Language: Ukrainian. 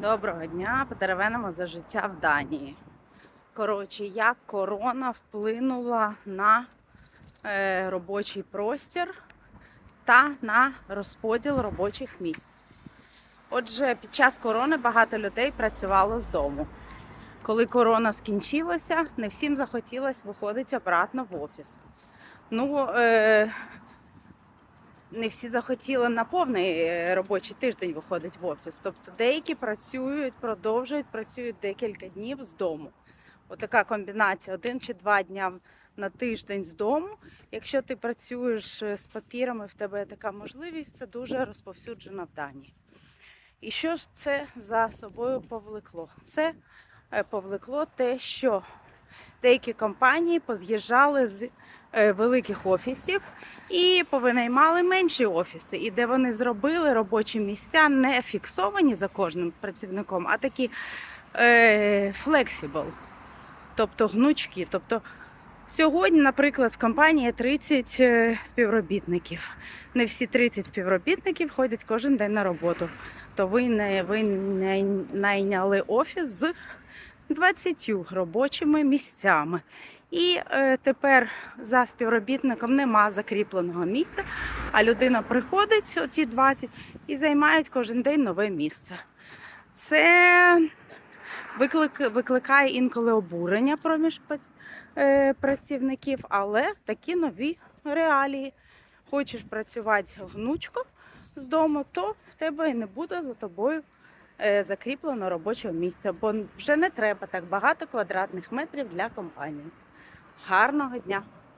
Доброго дня, потеревенимо за життя в Данії. Коротше, як корона вплинула на е, робочий простір та на розподіл робочих місць. Отже, під час корони багато людей працювало з дому. Коли корона скінчилася, не всім захотілося виходити обратно в офіс. Ну, е, не всі захотіли на повний е, робочий тиждень виходити в офіс. Тобто деякі працюють, продовжують, працюють декілька днів з дому. Отака комбінація: один чи два дня на тиждень з дому. Якщо ти працюєш е, з папірами, в тебе є така можливість, це дуже розповсюджено в Данії. І що ж це за собою повлекло? Це е, повлекло те, що деякі компанії поз'їжджали з е, великих офісів і повинаймали менші офіси, і де вони зробили робочі місця не фіксовані за кожним працівником, а такі е, тобто гнучкі. Тобто сьогодні, наприклад, в компанії 30 е, співробітників. Не всі 30 співробітників ходять кожен день на роботу. То ви не ви найняли офіс з 20 робочими місцями. І е, тепер за співробітником нема закріпленого місця, а людина приходить, оці 20, і займають кожен день нове місце. Це виклик, викликає інколи обурення проміж е, працівників, але такі нові реалії. Хочеш працювати гнучко з дому, то в тебе і не буде за тобою закріплено робочого місця, бо вже не треба так багато квадратних метрів для компанії. Гарного дня!